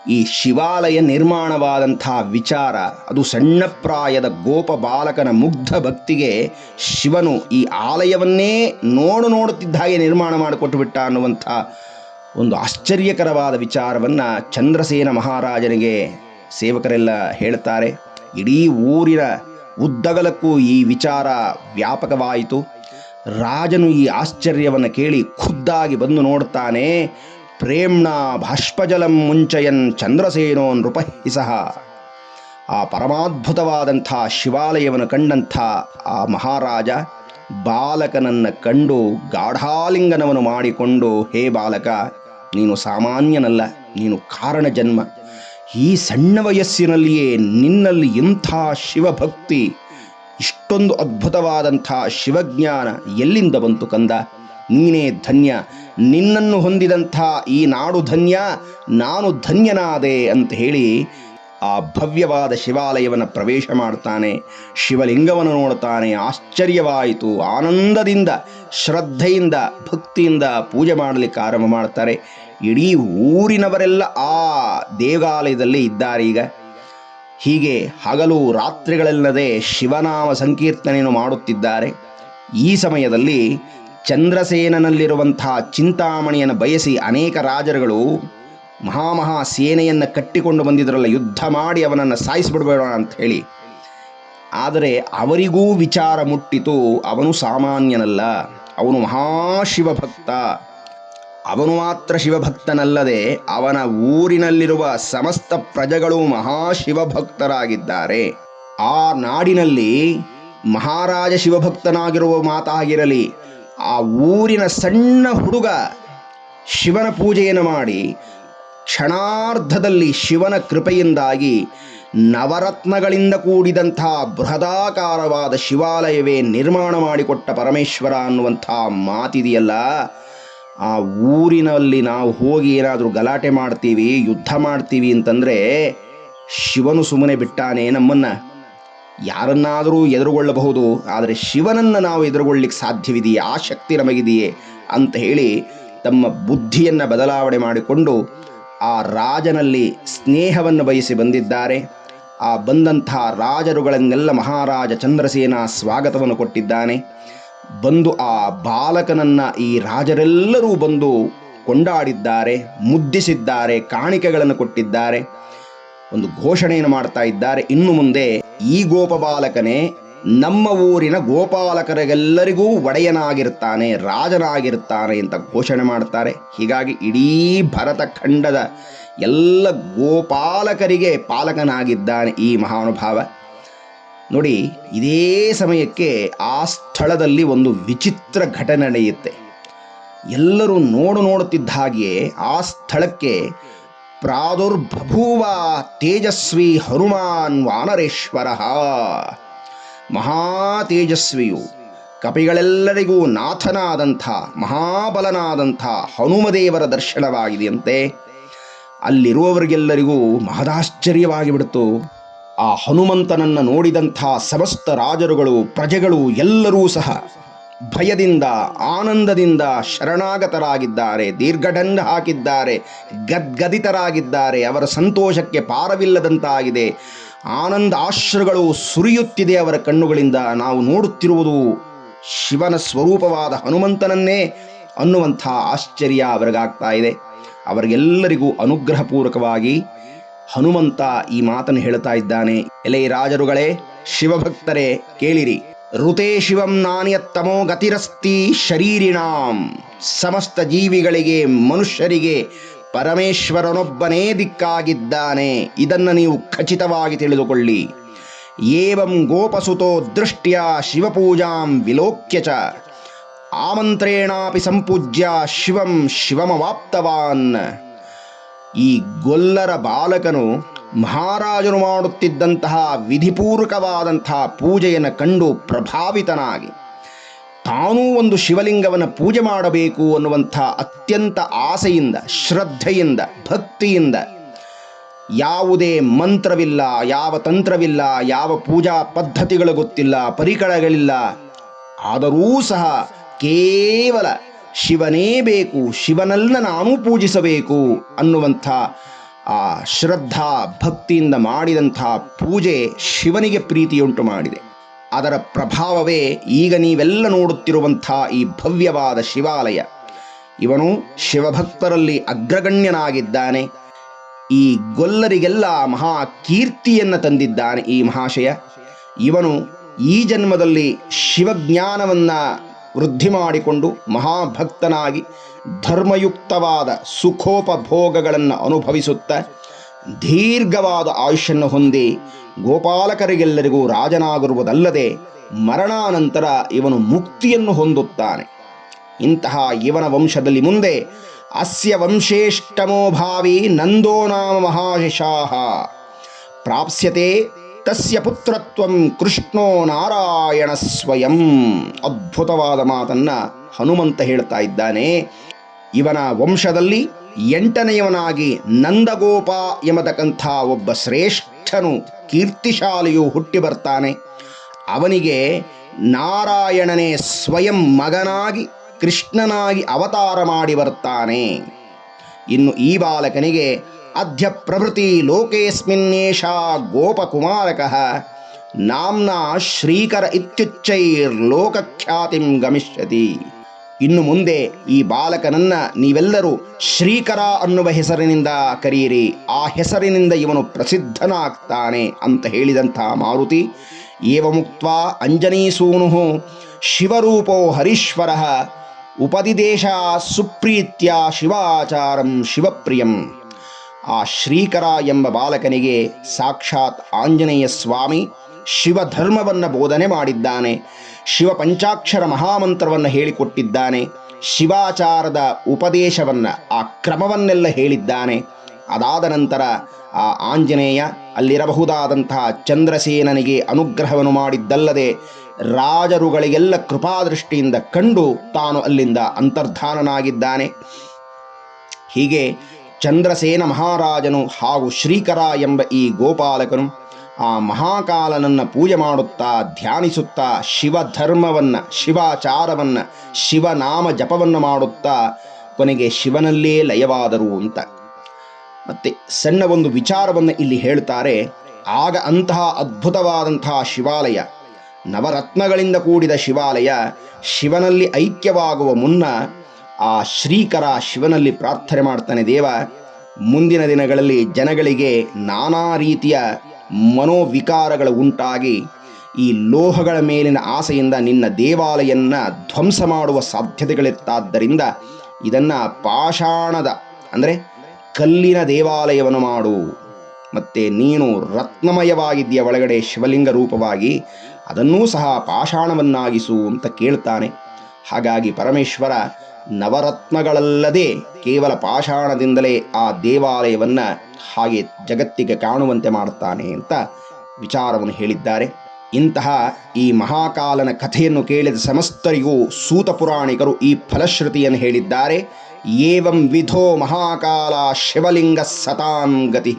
ಈ ಶಿವಾಲಯ ನಿರ್ಮಾಣವಾದಂಥ ವಿಚಾರ, ಅದು ಸಣ್ಣ ಪ್ರಾಯದ ಗೋಪ ಬಾಲಕನ ಮುಗ್ಧ ಭಕ್ತಿಗೆ ಶಿವನು ಈ ಆಲಯವನ್ನೇ ನೋಡು ನೋಡುತ್ತಿದ್ದ ಹಾಗೆ ನಿರ್ಮಾಣ ಮಾಡಿಕೊಟ್ಟು ಬಿಟ್ಟ ಅನ್ನುವಂಥ ಒಂದು ಆಶ್ಚರ್ಯಕರವಾದ ವಿಚಾರವನ್ನು ಚಂದ್ರಸೇನ ಮಹಾರಾಜನಿಗೆ ಸೇವಕರೆಲ್ಲ ಹೇಳ್ತಾರೆ ಇಡೀ ಊರಿನ ಉದ್ದಗಲಕ್ಕೂ ಈ ವಿಚಾರ ವ್ಯಾಪಕವಾಯಿತು. ರಾಜನು ಈ ಆಶ್ಚರ್ಯವನ್ನು ಕೇಳಿ ಖುದ್ದಾಗಿ ಬಂದು ನೋಡ್ತಾನೆ ಪ್ರೇಮ್ಣ ಭಾಷ್ಪಜಲಂ ಮುಂಚಯನ್ ಚಂದ್ರಸೇನೋ ನೃಪಹಿಸಹ ಆ ಪರಮಾದ್ಭುತವಾದಂಥ ಶಿವಾಲಯವನ್ನು ಕಂಡಂಥ ಆ ಮಹಾರಾಜ ಬಾಲಕನನ್ನು ಕಂಡು ಗಾಢಾಲಿಂಗನವನ್ನು ಮಾಡಿಕೊಂಡು, ಹೇ ಬಾಲಕ, ನೀನು ಸಾಮಾನ್ಯನಲ್ಲ, ನೀನು ಕಾರಣ ಜನ್ಮ. ಈ ಸಣ್ಣ ವಯಸ್ಸಿನಲ್ಲಿಯೇ ನಿನ್ನಲ್ಲಿ ಇಂಥ ಶಿವಭಕ್ತಿ, ಇಷ್ಟೊಂದು ಅದ್ಭುತವಾದಂಥ ಶಿವಜ್ಞಾನ ಎಲ್ಲಿಂದ ಬಂತು ಕಂದ? ನೀನೇ ಧನ್ಯ, ನಿನ್ನನ್ನು ಹೊಂದಿದಂಥ ಈ ನಾಡು ಧನ್ಯ, ನಾನು ಧನ್ಯನಾದೆ ಅಂತ ಹೇಳಿ ಆ ಭವ್ಯವಾದ ಶಿವಾಲಯವನ್ನು ಪ್ರವೇಶ ಮಾಡ್ತಾನೆ. ಶಿವಲಿಂಗವನ್ನು ನೋಡ್ತಾನೆ. ಆಶ್ಚರ್ಯವಾಯಿತು. ಆನಂದದಿಂದ, ಶ್ರದ್ಧೆಯಿಂದ, ಭಕ್ತಿಯಿಂದ ಪೂಜೆ ಮಾಡಲಿಕ್ಕೆ ಆರಂಭ ಮಾಡ್ತಾರೆ. ಇಡೀ ಊರಿನವರೆಲ್ಲ ಆ ದೇವಾಲಯದಲ್ಲಿ ಇದ್ದಾರೆ ಈಗ. ಹೀಗೆ ಹಗಲು ರಾತ್ರಿಗಳಲ್ಲದೆ ಶಿವನಾಮ ಸಂಕೀರ್ತನೆಯನ್ನು ಮಾಡುತ್ತಿದ್ದಾರೆ. ಈ ಸಮಯದಲ್ಲಿ ಚಂದ್ರಸೇನನಲ್ಲಿರುವಂತಹ ಚಿಂತಾಮಣಿಯನ್ನು ಬಯಸಿ ಅನೇಕ ರಾಜರುಗಳು ಮಹಾಮಹಾ ಸೇನೆಯನ್ನು ಕಟ್ಟಿಕೊಂಡು ಬಂದಿದ್ರಲ್ಲ, ಯುದ್ಧ ಮಾಡಿ ಅವನನ್ನು ಸಾಯಿಸಿಬಿಡ್ಬೇಡ ಅಂತ ಹೇಳಿ ಆದರೆ ಅವರಿಗೂ ವಿಚಾರ ಮುಟ್ಟಿತು, ಅವನು ಸಾಮಾನ್ಯನಲ್ಲ, ಅವನು ಮಹಾಶಿವ ಭಕ್ತ ಅವನು ಮಾತ್ರ ಶಿವಭಕ್ತನಲ್ಲದೆ ಅವನ ಊರಿನಲ್ಲಿರುವ ಸಮಸ್ತ ಪ್ರಜೆಗಳು ಮಹಾಶಿವಭಕ್ತರಾಗಿದ್ದಾರೆ. ಆ ನಾಡಿನಲ್ಲಿ ಮಹಾರಾಜ ಶಿವಭಕ್ತನಾಗಿರುವ ಮಾತಾಗಿರಲಿ, ಆ ಊರಿನ ಸಣ್ಣ ಹುಡುಗ ಶಿವನ ಪೂಜೆಯನ್ನು ಮಾಡಿ, ಕ್ಷಣಾರ್ಧದಲ್ಲಿ ಶಿವನ ಕೃಪೆಯಿಂದಾಗಿ ನವರತ್ನಗಳಿಂದ ಕೂಡಿದಂಥ ಬೃಹದಾಕಾರವಾದ ಶಿವಾಲಯವೇ ನಿರ್ಮಾಣ ಮಾಡಿಕೊಟ್ಟ ಪರಮೇಶ್ವರ ಅನ್ನುವಂಥ ಮಾತಿದೆಯಲ್ಲ. ಆ ಊರಿನಲ್ಲಿ ನಾವು ಹೋಗಿ ಏನಾದರೂ ಗಲಾಟೆ ಮಾಡ್ತೀವಿ, ಯುದ್ಧ ಮಾಡ್ತೀವಿ ಅಂತಂದರೆ ಶಿವನು ಸುಮ್ಮನೆ ಬಿಟ್ಟಾನೆ ನಮ್ಮನ್ನು. ಯಾರನ್ನಾದರೂ ಎದುರುಗೊಳ್ಳಬಹುದು, ಆದರೆ ಶಿವನನ್ನು ನಾವು ಎದುರುಗೊಳ್ಳಿಕ್ಕೆ ಸಾಧ್ಯವಿದೆಯೇ, ಆ ಶಕ್ತಿ ನಮಗಿದೆಯೇ ಅಂತ ಹೇಳಿ ತಮ್ಮ ಬುದ್ಧಿಯನ್ನು ಬದಲಾವಣೆ ಮಾಡಿಕೊಂಡು ಆ ರಾಜನಲ್ಲಿ ಸ್ನೇಹವನ್ನು ಬಯಸಿ ಬಂದಿದ್ದಾರೆ. ಆ ಬಂದಂಥ ರಾಜರುಗಳನ್ನೆಲ್ಲ ಮಹಾರಾಜ ಚಂದ್ರಸೇನ ಸ್ವಾಗತವನ್ನು ಕೊಟ್ಟಿದ್ದಾನೆ. ಬಂದು ಆ ಬಾಲಕನನ್ನ ಈ ರಾಜರೆಲ್ಲರೂ ಬಂದು ಕೊಂಡಾಡಿದ್ದಾರೆ, ಮುದ್ದಿಸಿದ್ದಾರೆ, ಕಾಣಿಕೆಗಳನ್ನು ಕೊಟ್ಟಿದ್ದಾರೆ. ಒಂದು ಘೋಷಣೆಯನ್ನು ಮಾಡ್ತಾ ಇದ್ದಾರೆ. ಇನ್ನು ಮುಂದೆ ಈ ಗೋಪಬಾಲಕನೇ ನಮ್ಮ ಊರಿನ ಗೋಪಾಲಕರಿಗೆಲ್ಲರಿಗೂ ಒಡೆಯನಾಗಿರ್ತಾನೆ, ರಾಜನಾಗಿರ್ತಾನೆ ಅಂತ ಘೋಷಣೆ ಮಾಡ್ತಾರೆ. ಹೀಗಾಗಿ ಇಡೀ ಭರತ ಖಂಡದ ಎಲ್ಲ ಗೋಪಾಲಕರಿಗೆ ಪಾಲಕನಾಗಿದ್ದಾನೆ ಈ ಮಹಾನುಭಾವ. ನೋಡಿ, ಇದೇ ಸಮಯಕ್ಕೆ ಆ ಸ್ಥಳದಲ್ಲಿ ಒಂದು ವಿಚಿತ್ರ ಘಟನೆ ನಡೆಯುತ್ತೆ. ಎಲ್ಲರೂ ನೋಡು ನೋಡುತ್ತಿದ್ದ ಹಾಗೆಯೇ ಆ ಸ್ಥಳಕ್ಕೆ ಪ್ರಾದುರ್ಬಭೂವ ತೇಜಸ್ವಿ ಹನುಮಾನ್ ವಾನರೇಶ್ವರ. ಮಹಾ ತೇಜಸ್ವಿಯು ಕಪಿಗಳೆಲ್ಲರಿಗೂ ನಾಥನಾದಂಥ, ಮಹಾಬಲನಾದಂಥ ಹನುಮದೇವರ ದರ್ಶನವಾಗಿದೆಯಂತೆ. ಅಲ್ಲಿರುವವರಿಗೆಲ್ಲರಿಗೂ ಮಹದಾಶ್ಚರ್ಯವಾಗಿ ಬಿಡ್ತು ಆ ಹನುಮಂತನನ್ನು ನೋಡಿದಂಥ ಸಮಸ್ತ ರಾಜರುಗಳು, ಪ್ರಜೆಗಳು ಎಲ್ಲರೂ ಸಹ ಭಯದಿಂದ, ಆನಂದದಿಂದ ಶರಣಾಗತರಾಗಿದ್ದಾರೆ, ದೀರ್ಘದಂಡ ಹಾಕಿದ್ದಾರೆ, ಗದ್ಗದಿತರಾಗಿದ್ದಾರೆ, ಅವರ ಸಂತೋಷಕ್ಕೆ ಪಾರವಿಲ್ಲದಂತಾಗಿದೆ. ಆನಂದ ಆಶ್ರಗಳು ಸುರಿಯುತ್ತಿದೆ ಅವರ ಕಣ್ಣುಗಳಿಂದ. ನಾವು ನೋಡುತ್ತಿರುವುದು ಶಿವನ ಸ್ವರೂಪವಾದ ಹನುಮಂತನನ್ನೇ ಅನ್ನುವಂಥ ಆಶ್ಚರ್ಯ ಅವರಿಗಾಗ್ತಾ ಇದೆ. ಅವರಿಗೆಲ್ಲರಿಗೂ ಅನುಗ್ರಹಪೂರ್ವಕವಾಗಿ ಹನುಮಂತ ಈ ಮಾತನ್ನು ಹೇಳ್ತಾ ಇದ್ದಾನೆ. ಎಲೆ ರಾಜರುಗಳೇ, ಶಿವಭಕ್ತರೇ, ಕೇಳಿರಿ. ಋತೇ ಶಿವಂ ನಾನಿಯತ್ತಮೋ ಗತಿರಸ್ತಿ ಶರೀರಿಣಾಂ. ಸಮಸ್ತ ಜೀವಿಗಳಿಗೆ, ಮನುಷ್ಯರಿಗೆ ಪರಮೇಶ್ವರನೊಬ್ಬನೇ ದಿಕ್ಕಾಗಿದ್ದಾನೆ. ಇದನ್ನು ನೀವು ಖಚಿತವಾಗಿ ತಿಳಿದುಕೊಳ್ಳಿ. ಏವಂ ಗೋಪಸುತೋ ದೃಷ್ಟ್ಯ ಶಿವಪೂಜಾಂ ವಿಲೋಕ್ಯ ಚ. ಆಮಂತ್ರೇಣಾಪಿ ಸಂಪೂಜ್ಯ ಶಿವಂ ಶಿವಮವಾಪ್ತವಾನ್. ಈ ಗೊಲ್ಲರ ಬಾಲಕನು ಮಹಾರಾಜನು ಮಾಡುತ್ತಿದ್ದಂತಹ ವಿಧಿಪೂರ್ವಕವಾದಂತಹ ಪೂಜೆಯನ್ನು ಕಂಡು ಪ್ರಭಾವಿತನಾಗಿ ತಾನೂ ಒಂದು ಶಿವಲಿಂಗವನ್ನು ಪೂಜೆ ಮಾಡಬೇಕು ಅನ್ನುವಂಥ ಅತ್ಯಂತ ಆಸೆಯಿಂದ, ಶ್ರದ್ಧೆಯಿಂದ, ಭಕ್ತಿಯಿಂದ ಯಾವುದೇ ಮಂತ್ರವಿಲ್ಲ, ಯಾವ ತಂತ್ರವಿಲ್ಲ, ಯಾವ ಪೂಜಾ ಪದ್ಧತಿಗಳು ಗೊತ್ತಿಲ್ಲ, ಪರಿಕರಗಳಿಲ್ಲ, ಆದರೂ ಸಹ ಕೇವಲ ಶಿವನೇ ಬೇಕು, ಶಿವನಲ್ಲ ನಾನು ಪೂಜಿಸಬೇಕು ಅನ್ನುವಂಥ ಆ ಶ್ರದ್ಧಾ ಭಕ್ತಿಯಿಂದ ಮಾಡಿದಂಥ ಪೂಜೆ ಶಿವನಿಗೆ ಪ್ರೀತಿಯುಂಟು ಮಾಡಿದೆ. ಅದರ ಪ್ರಭಾವವೇ ಈಗ ನೀವೆಲ್ಲ ನೋಡುತ್ತಿರುವಂಥ ಈ ಭವ್ಯವಾದ ಶಿವಾಲಯ. ಇವನು ಶಿವಭಕ್ತರಲ್ಲಿ ಅಗ್ರಗಣ್ಯನಾಗಿದ್ದಾನೆ. ಈ ಗೊಲ್ಲರಿಗೆಲ್ಲ ಮಹಾ ಕೀರ್ತಿಯನ್ನು ತಂದಿದ್ದಾನೆ ಈ ಮಹಾಶಯ. ಇವನು ಈ ಜನ್ಮದಲ್ಲಿ ಶಿವಜ್ಞಾನವನ್ನ ವೃದ್ಧಿ ಮಾಡಿಕೊಂಡು ಮಹಾಭಕ್ತನಾಗಿ ಧರ್ಮಯುಕ್ತವಾದ ಸುಖೋಪಭೋಗಗಳನ್ನು ಅನುಭವಿಸುತ್ತಾ ದೀರ್ಘವಾದ ಆಯುಷ್ಯನ್ನು ಹೊಂದಿ ಗೋಪಾಲಕರಿಗೆಲ್ಲರಿಗೂ ರಾಜನಾಗಿರುವುದಲ್ಲದೆ ಮರಣಾನಂತರ ಇವನು ಮುಕ್ತಿಯನ್ನು ಹೊಂದುತ್ತಾನೆ. ಇಂತಹ ಇವನ ವಂಶದಲ್ಲಿ ಮುಂದೆ ಅಸ್ಯ ವಂಶೇಷ್ಟಮೋ ಭಾವಿ ನಂದೋ ನಾಮ ಮಹಾಶಿಷಾಹ. ಪ್ರಾಪ್ಸ್ಯತೆ ತಸ್ಯ ಪುತ್ರತ್ವಂ ಕೃಷ್ಣೋ ನಾರಾಯಣ ಸ್ವಯಂ ಅದ್ಭುತವಾದ ಮಾತನ್ನ ಹನುಮಂತ ಹೇಳ್ತಾ ಇದ್ದಾನೆ. ಇವನ ವಂಶದಲ್ಲಿ ಎಂಟನೆಯವನಾಗಿ ನಂದಗೋಪ ಎಂಬತಕ್ಕಂಥ ಒಬ್ಬ ಶ್ರೇಷ್ಠನು, ಕೀರ್ತಿಶಾಲಿಯು ಹುಟ್ಟಿ ಬರ್ತಾನೆ. ಅವನಿಗೆ ನಾರಾಯಣನೇ ಸ್ವಯಂ ಮಗನಾಗಿ, ಕೃಷ್ಣನಾಗಿ ಅವತಾರ ಮಾಡಿ ಬರ್ತಾನೆ. ಇನ್ನು ಈ ಬಾಲಕನಿಗೆ ಅಧ್ಯ ಪ್ರಭೃತಿ ಲೋಕೇಸ್ಮಿನ್ನೇಷ ಗೋಪಕುಮಾರಕಃ ನಾಮ್ನಾ ಶ್ರೀಕರ ಇತ್ಯುಚ್ಚೈರ್ಲೋಕಖ್ಯಾತಿಂ ಗಮಿಷ್ಯತಿ. ಇನ್ನು ಮುಂದೆ ಈ ಬಾಲಕನನ್ನ ನೀವೆಲ್ಲರೂ ಶ್ರೀಕರ ಅನ್ನುವ ಹೆಸರಿನಿಂದ ಕರೆಯಿರಿ ಆ ಹೆಸರಿನಿಂದ ಇವನು ಪ್ರಸಿದ್ಧನಾಗ್ತಾನೆ ಅಂತ ಹೇಳಿದಂಥ ಮಾರುತಿ ಏವಮುಕ್ತ ಅಂಜನೀಸೂನು ಶಿವರೂಪೋ ಹರೀಶ್ವರ ಉಪದಿದೇಶ ಸುಪ್ರೀತ್ಯ ಶಿವಾಚಾರಂ ಶಿವಪ್ರಿಯಂ. ಆ ಶ್ರೀಕರ ಎಂಬ ಬಾಲಕನಿಗೆ ಸಾಕ್ಷಾತ್ ಆಂಜನೇಯ ಸ್ವಾಮಿ ಶಿವಧರ್ಮವನ್ನು ಬೋಧನೆ ಮಾಡಿದ್ದಾನೆ. ಶಿವ ಪಂಚಾಕ್ಷರ ಮಹಾಮಂತ್ರವನ್ನು ಹೇಳಿಕೊಟ್ಟಿದ್ದಾನೆ. ಶಿವಾಚಾರದ ಉಪದೇಶವನ್ನು, ಆ ಕ್ರಮವನ್ನೆಲ್ಲ ಹೇಳಿದ್ದಾನೆ. ಅದಾದ ನಂತರ ಆ ಆಂಜನೇಯ ಅಲ್ಲಿರಬಹುದಾದಂತಹ ಚಂದ್ರಸೇನನಿಗೆ ಅನುಗ್ರಹವನ್ನು ಮಾಡಿದ್ದಲ್ಲದೆ ರಾಜರುಗಳಿಗೆಲ್ಲ ಕೃಪಾದೃಷ್ಟಿಯಿಂದ ಕಂಡು ತಾನು ಅಲ್ಲಿಂದ ಅಂತರ್ಧಾನನಾಗಿದ್ದಾನೆ. ಹೀಗೆ ಚಂದ್ರಸೇನ ಮಹಾರಾಜನು ಹಾಗೂ ಶ್ರೀಕರ ಎಂಬ ಈ ಗೋಪಾಲಕನು ಆ ಮಹಾಕಾಲನನ್ನು ಪೂಜೆ ಮಾಡುತ್ತಾ, ಧ್ಯಾನಿಸುತ್ತಾ, ಶಿವಧರ್ಮವನ್ನು, ಶಿವಾಚಾರವನ್ನು, ಶಿವನಾಮ ಜಪವನ್ನು ಮಾಡುತ್ತಾ ಕೊನೆಗೆ ಶಿವನಲ್ಲೇ ಲಯವಾದರು ಅಂತ. ಮತ್ತೆ ಸಣ್ಣ ಒಂದು ವಿಚಾರವನ್ನು ಇಲ್ಲಿ ಹೇಳ್ತಾರೆ. ಆಗ ಅಂತಹ ಅದ್ಭುತವಾದಂತಹ ಶಿವಾಲಯ, ನವರತ್ನಗಳಿಂದ ಕೂಡಿದ ಶಿವಾಲಯ, ಶಿವನಲ್ಲಿ ಐಕ್ಯವಾಗುವ ಮುನ್ನ ಆ ಶ್ರೀಕರ ಶಿವನಲ್ಲಿ ಪ್ರಾರ್ಥನೆ ಮಾಡ್ತಾನೆ, ದೇವ, ಮುಂದಿನ ದಿನಗಳಲ್ಲಿ ಜನಗಳಿಗೆ ನಾನಾ ರೀತಿಯ ಮನೋವಿಕಾರಗಳು ಉಂಟಾಗಿ, ಈ ಲೋಹಗಳ ಮೇಲಿನ ಆಸೆಯಿಂದ ನಿನ್ನ ದೇವಾಲಯನ್ನ ಧ್ವಂಸ ಮಾಡುವ ಸಾಧ್ಯತೆಗಳಿತ್ತಾದ್ದರಿಂದ ಇದನ್ನು ಪಾಷಾಣದ, ಅಂದರೆ ಕಲ್ಲಿನ ದೇವಾಲಯವನ್ನು ಮಾಡು. ಮತ್ತೆ ನೀನು ರತ್ನಮಯವಾಗಿದೆಯ ಒಳಗಡೆ ಶಿವಲಿಂಗ ರೂಪವಾಗಿ, ಅದನ್ನೂ ಸಹ ಪಾಷಾಣವನ್ನಾಗಿಸು ಅಂತ ಕೇಳ್ತಾನೆ. ಹಾಗಾಗಿ ಪರಮೇಶ್ವರ ನವರತ್ನಗಳಲ್ಲದೆ ಕೇವಲ ಪಾಷಾಣದಿಂದಲೇ ಆ ದೇವಾಲಯವನ್ನು ಹಾಗೆ ಜಗತ್ತಿಗೆ ಕಾಣುವಂತೆ ಮಾಡುತ್ತಾನೆ ಅಂತ ವಿಚಾರವನ್ನು ಹೇಳಿದ್ದಾರೆ. ಇಂತಹ ಈ ಮಹಾಕಾಲನ ಕಥೆಯನ್ನು ಕೇಳಿದ ಸಮಸ್ತರಿಗೂ ಸೂತ ಪುರಾಣಿಕರು ಈ ಫಲಶ್ರುತಿಯನ್ನು ಹೇಳಿದ್ದಾರೆ. ಏವಂ ವಿಧೋ ಮಹಾಕಾಲ ಶಿವಲಿಂಗ ಸತಾಂ ಗತಿ.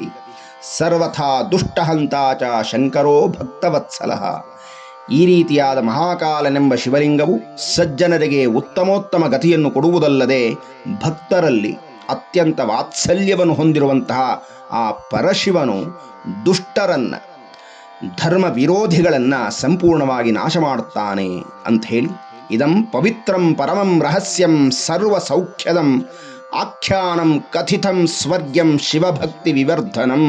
ಸರ್ವಥಾ ದುಷ್ಟಹಂತಾಚ ಶಂಕರೋ ಭಕ್ತವತ್ಸಲಃ. ಈ ರೀತಿಯಾದ ಮಹಾಕಾಲನೆಂಬ ಶಿವಲಿಂಗವು ಸಜ್ಜನರಿಗೆ ಉತ್ತಮೋತ್ತಮ ಗತಿಯನ್ನು ಕೊಡುವುದಲ್ಲದೆ ಭಕ್ತರಲ್ಲಿ ಅತ್ಯಂತ ವಾತ್ಸಲ್ಯವನ್ನು ಹೊಂದಿರುವಂತಹ ಆ ಪರಶಿವನು ದುಷ್ಟರನ್ನ ಧರ್ಮ ವಿರೋಧಿಗಳನ್ನ ಸಂಪೂರ್ಣವಾಗಿ ನಾಶ ಮಾಡುತ್ತಾನೆ ಅಂತ ಹೇಳಿ ಇದಂ ಪವಿತ್ರಂ ಪರಮಂ ರಹಸ್ಯಂ ಸರ್ವ ಸೌಖ್ಯದಂ ಆಖ್ಯಾನಂ ಕಥಿತಂ ಸ್ವರ್ಗ್ಯಂ ಶಿವಭಕ್ತಿ ವಿವರ್ಧನಂ.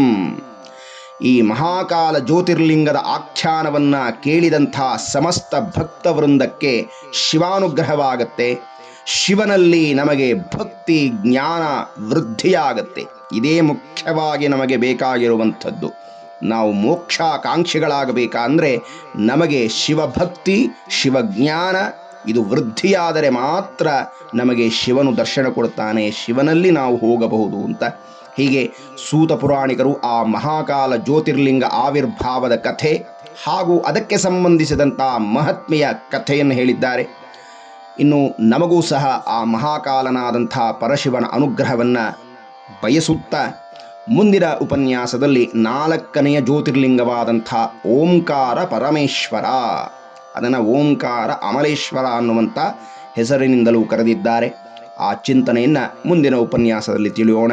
ಈ ಮಹಾಕಾಲ ಜ್ಯೋತಿರ್ಲಿಂಗದ ಆಖ್ಯಾನವನ್ನ ಕೇಳಿದಂಥ ಸಮಸ್ತ ಭಕ್ತ ವೃಂದಕ್ಕೆ ಶಿವಾನುಗ್ರಹವಾಗತ್ತೆ. ಶಿವನಲ್ಲಿ ನಮಗೆ ಭಕ್ತಿ, ಜ್ಞಾನ ವೃದ್ಧಿಯಾಗತ್ತೆ. ಇದೇ ಮುಖ್ಯವಾಗಿ ನಮಗೆ ಬೇಕಾಗಿರುವಂಥದ್ದು. ನಾವು ಮೋಕ್ಷಾಕಾಂಕ್ಷಿಗಳಾಗಬೇಕಂದ್ರೆ ನಮಗೆ ಶಿವಭಕ್ತಿ, ಶಿವಜ್ಞಾನ, ಇದು ವೃದ್ಧಿಯಾದರೆ ಮಾತ್ರ ನಮಗೆ ಶಿವನು ದರ್ಶನ ಕೊಡ್ತಾನೆ. ಶಿವನಲ್ಲಿ ನಾವು ಹೋಗಬಹುದು ಅಂತ. ಹೀಗೆ ಸೂತ ಪುರಾಣಿಕರು ಆ ಮಹಾಕಾಲ ಜ್ಯೋತಿರ್ಲಿಂಗ ಆವಿರ್ಭಾವದ ಕಥೆ ಹಾಗೂ ಅದಕ್ಕೆ ಸಂಬಂಧಿಸಿದಂಥ ಮಹತ್ಮೆಯ ಕಥೆಯನ್ನು ಹೇಳಿದ್ದಾರೆ. ಇನ್ನು ನಮಗೂ ಸಹ ಆ ಮಹಾಕಾಲನಾದಂಥ ಪರಶಿವನ ಅನುಗ್ರಹವನ್ನು ಬಯಸುತ್ತಾ ಮುಂದಿನ ಉಪನ್ಯಾಸದಲ್ಲಿ ನಾಲ್ಕನೆಯ ಜ್ಯೋತಿರ್ಲಿಂಗವಾದಂಥ ಓಂಕಾರ ಪರಮೇಶ್ವರ. ಅದನ್ನು ಓಂಕಾರ ಅಮಲೇಶ್ವರ ಅನ್ನುವಂಥ ಹೆಸರಿನಿಂದಲೂ ಕರೆದಿದ್ದಾರೆ. ಆ ಚಿಂತನೆಯನ್ನು ಮುಂದಿನ ಉಪನ್ಯಾಸದಲ್ಲಿ ತಿಳಿಯೋಣ.